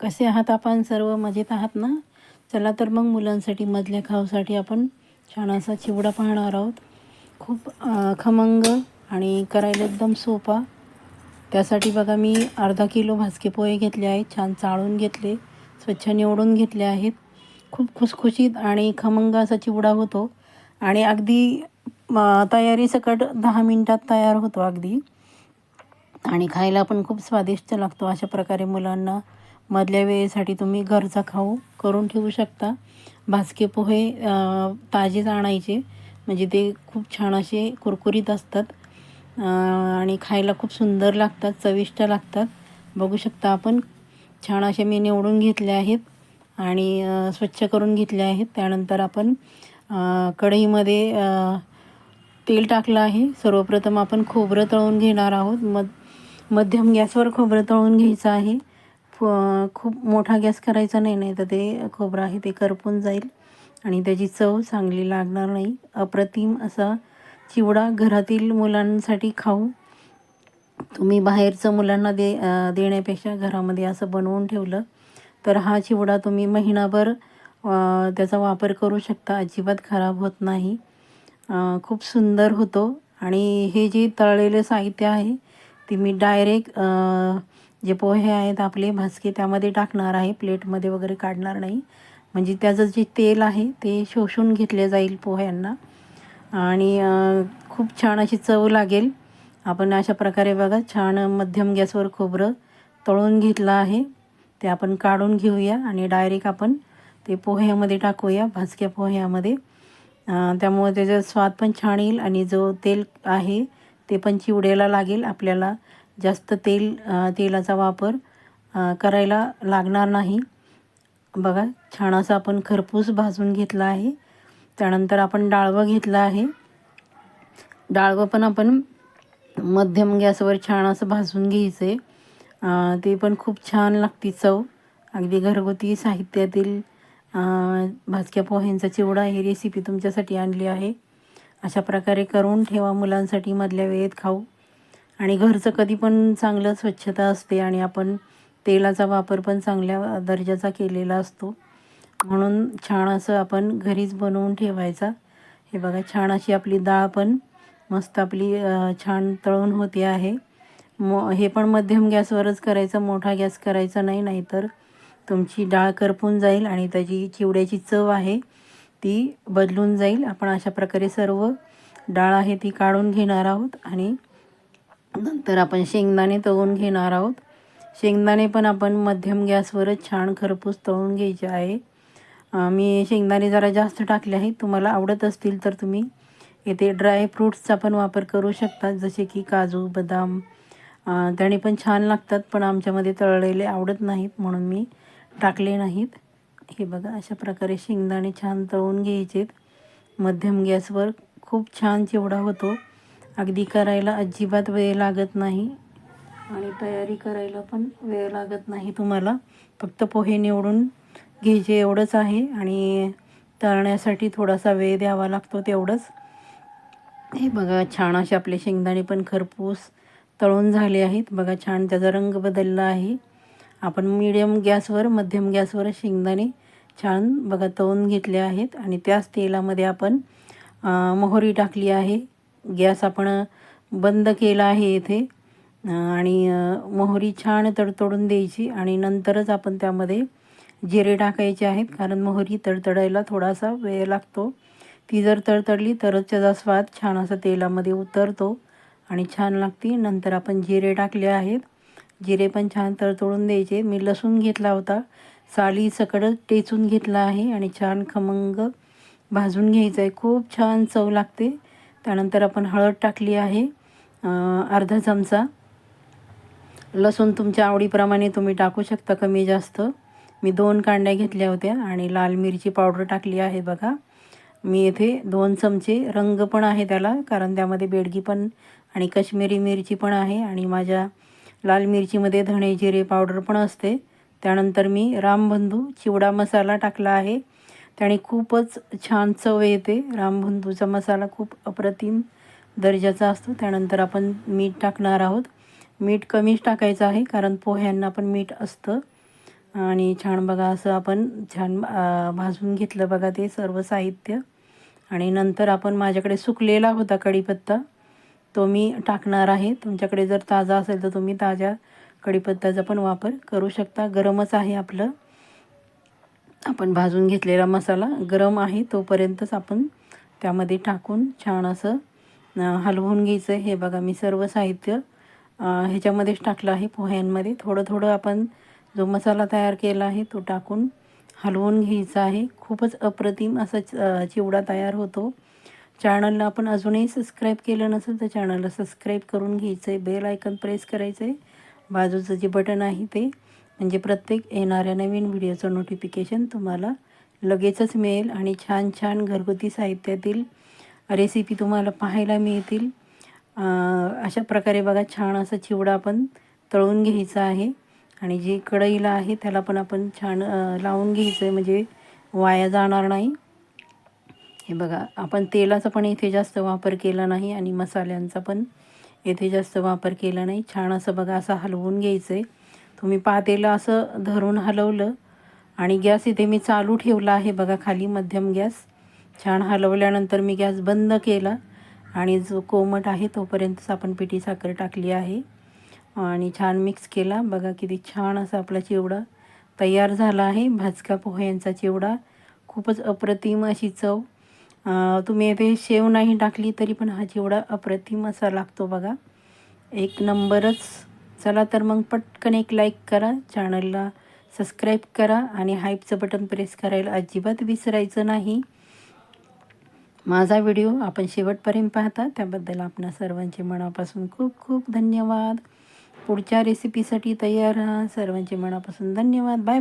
कसे आहात आपण? सर्व मजेत आहात ना? चला तर मग मुलांसाठी मधल्या खाऊसाठी आपण छान असा चिवडा पाहणार आहोत. खूप खमंग आणि करायला एकदम सोपा. त्यासाठी बघा मी अर्धा किलो भाजके पोहे घेतले आहेत. छान चाळून घेतले स्वच्छ निवडून घेतले आहेत. खूप खुसखुशीत आणि खमंग असा चिवडा होतो. आणि अगदी तयारी तयारीसकट दहा मिनटात तयार होतो अगदी. आणि खायला पण खूप स्वादिष्ट लागतो अशा प्रकारे मुलांना. मधल्या वेळेसाठी तुम्ही घरचा खाऊ करून ठेवू शकता. भाजके पोहे ताजेच आणायचे. म्हणजे ते खूप छान असे कुरकुरीत असतात. आणि खायला खूप सुंदर लागतात चविष्ट लागतात. बघू शकता आपण. छान असे मी निवडून घेतले आहेत आणि स्वच्छ करून घेतले आहेत. त्यानंतर आपण कढईमध्ये तेल टाकलं आहे. सर्वप्रथम आपण खोबरं तळून घेणार आहोत. मध मध्यम गॅसवर खोबरं तळून घ्यायचं आहे. फ- खूप मोठा गॅस करायचा नाही नाही तर ते खोबरं आहे ते करपून जाईल आणि त्याची चव चांगली लागणार नाही. अप्रतिम असा चिवडा घरातील मुलांसाठी खाऊ. तुम्ही बाहेरचं मुलांना दे देण्यापेक्षा घरामध्ये असं बनवून ठेवलं तर हा चिवडा तुम्ही महिनाभर त्याचा वापर करू शकता. अजिबात खराब होत नाही. खूप सुंदर होतो. आणि हे जे तळलेलं साहित्य आहे ते मी डायरेक्ट जे पोहे आहेत आपले भाजके त्यामध्ये टाकणार आहे प्लेटमध्ये वगैरे काढणार नाही. म्हणजे त्याचं जे तेल आहे ते शोषून घेतले जाईल पोह्यांना. आणि खूप छान अशी चव लागेल. आपण अशा प्रकारे बघा छान मध्यम गॅसवर खोबरं तळून घेतलं आहे. ते आपण काढून घेऊया आणि डायरेक्ट आपण ते पोह्यामध्ये टाकूया भाजक्या पोह्यामध्ये. त्यामुळे त्याचा स्वाद पण छान येईल आणि जो तेल आहे ते पण चिवड्याला लागेल. आपल्याला जास्त तेल तेलाचा वापर करायला लागणार नाही. बघा छान असं आपण खरपूस भाजून घेतला आहे. त्यानंतर आपण डाळवं घेतलं आहे. डाळवं पण आपण मध्यम गॅसवर छान असं भाजून घ्यायचं आहे ते पण खूप छान लागते चव. अगदी घरगुती साहित्यातील भाजक्या पोह्यांचा चिवडा ही रेसिपी तुमच्यासाठी आणली आहे. अशा प्रकारे करून ठेवा मुलांसाठी मधल्या वेळेत खाऊ. आणि घरचं कधी पण चांगलं स्वच्छता असते आणि आपण तेलाचा वापर पण चांगल्या दर्जाचा केलेला असतो. म्हणून छान असं आपण घरीच बनवून ठेवायचा. हे बघा छान अशी आपली डाळ पण मस्त आपली छान तळून होते आहे. मो हे पण मध्यम गॅसवरच करायचं मोठा गॅस करायचा नाही नाहीतर तुमची डाळ करपून जाईल आणि त्याची चिवड्याची चव आहे ती बदलून जाईल. आपण अशा प्रकारे सर्व डाळ आहे ती काढून घेणार आहोत आणि नंतर आपण शेंगदाणे तळून घेणार आहोत. शेंगदाणे पण आपण मध्यम गॅसवरच छान खरपूस तळून घ्यायचे आहे. मी शेंगदाणे जरा जास्त टाकले आहेत. तुम्हाला आवडत असतील तर तुम्ही येथे ड्राय फ्रूट्सचा पण वापर करू शकता जसे की काजू बदाम त्याने पण छान लागतात पण आमच्यामध्ये तळलेले आवडत नाहीत म्हणून मी टाकले नाहीत. हे बघा अशा प्रकारे शेंगदाणे छान तळून घ्यायचेत. मध्यम गॅसवर खूप छान चिवडा होतो. अगदी करायला अजिबात वेळ लागत नाही आणि तयारी करायला पण वेळ लागत नाही तुम्हाला. फक्त पोहे निवडून घ्यायचे एवढंच आहे आणि तळण्यासाठी थोडासा वेळ द्यावा लागतो तेवढंच. हे बघा छान असे आपले शेंगदाणे पण खरपूस तळून झाले आहेत. बघा छान त्याचा रंग बदलला आहे. आपण मिडियम गॅसवर मध्यम गॅसवर शेंगदाणे छान बघा तळून घेतले आहेत आणि त्याच तेलामध्ये आपण मोहरी टाकली आहे. गॅस आपण बंद केला आहे इथे. आणि मोहरी छान तडतडून द्यायची आणि नंतरच आपण त्यामध्ये जिरे टाकायचे आहेत कारण मोहरी तडतडायला थोडासा वेळ लागतो. ती जर तडतडली तरच त्याचा स्वाद छान असा तेलामध्ये उतरतो आणि छान लागते. नंतर आपण जिरे टाकले आहेत. जिरे पण छान तडतडून द्यायचे. मी लसूण घेतला होता. साली सकड टेचून घेतला आहे आणि छान खमंग भाजून घ्यायचं आहे खूप छान चव लागते. त्यानंतर आपण हळद टाकली आहे अर्धा चमचा. लसूण तुमच्या आवडीप्रमाणे तुम्ही टाकू शकता कमी जास्त. मी दोन कांड्या घेतल्या होत्या आणि लाल मिरची पावडर टाकली आहे बघा. मी येथे दोन चमचे रंग पण आहे त्याला कारण त्यामध्ये बेडगी पण आणि कश्मीरी मिरची पण आहे आणि माझ्या लाल मिरचीमध्ये धणे जिरे पावडर पण असते. त्यानंतर मी रामबंधू चिवडा मसाला टाकला आहे. त्याने खूपच छान चव येते. रामबंधूचा मसाला खूप अप्रतिम दर्जाचा असतो. त्यानंतर आपण मीठ टाकणार आहोत. मीठ कमीच टाकायचं आहे कारण पोह्यांना पण मीठ असतं. आणि छान बघा असं आपण छान भाजून घेतलं बघा ते सर्व साहित्य. आणि नंतर आपण माझ्याकडे सुकलेला होता कढीपत्ता तो मी टाकणार आहे. तुमच्याकडे जर ताजा असेल तर तुम्ही ताज्या कढीपत्त्याचा पण वापर करू शकता. गरमच आहे आपलं. आपण भाजून घेतलेला मसाला गरम आहे तोपर्यंतच आपण त्यामध्ये टाकून छान असं हलवून घ्यायचं. हे बघा मी सर्व साहित्य ह्याच्यामध्येच टाकलं आहे पोह्यांमध्ये. थोडं थोडं आपण जो मसाला तयार केला आहे तो टाकून हलवून घ्यायचा आहे. खूपच अप्रतिम असा चिवडा तयार होतो. चॅनलला आपण अजूनही सबस्क्राईब केलं नसेल तर चॅनलला सबस्क्राईब करून घ्यायचं आहे बेल आयकन प्रेस करायचं आहे बाजूचं जे बटन आहे ते म्हणजे प्रत्येक येणाऱ्या नवीन व्हिडिओचं नोटिफिकेशन तुम्हाला लगेचच मिळेल आणि छान छान घरगुती साहित्यातील रेसिपी तुम्हाला पाहायला मिळतील. अशा प्रकारे बघा छान असा चिवडा आपण तळून घ्यायचा आहे. आणि जे कढईला आहे त्याला पण आपण छान लावून घ्यायचं आहे म्हणजे वाया जाणार नाही. हे बघा आपण तेलाचा पण इथे जास्त वापर केला नाही आणि मसाल्यांचा पण येथे जास्त वापर केला नाही. छान असं बघा असं हलवून घ्यायचं आहे तुम्ही पातेलं असं धरून हलवलं आणि गॅस इथे मी चालू ठेवला आहे. बघा खाली मध्यम गॅस. छान हलवल्यानंतर मी गॅस बंद केला आणि जो कोमट आहे तोपर्यंतच आपण पिठी साखर टाकली आहे. आणि छान मिक्स केला. बघा किती छान असा आपला चिवडा तयार झाला आहे. भाजका पोह्यांचा चिवडा. खूपच अप्रतिम अशी चव. तुम्ही येथे शेव नाही टाकली तरी पण हा चिवडा अप्रतिम असा लागतो बघा. एक नंबरच चला तर मग पटकन एक लाईक करा चॅनलला सबस्क्राईब करा आणि हाईपचं बटन प्रेस करायला अजिबात विसरायचं नाही. माझा व्हिडिओ आपण शेवटपर्यंत पाहता त्याबद्दल आपणा सर्वांचे मनापासून खूप खूप धन्यवाद. पुढच्या रेसिपीसाठी तयार राहा. सर्वांचे मनापासून धन्यवाद. Bye bye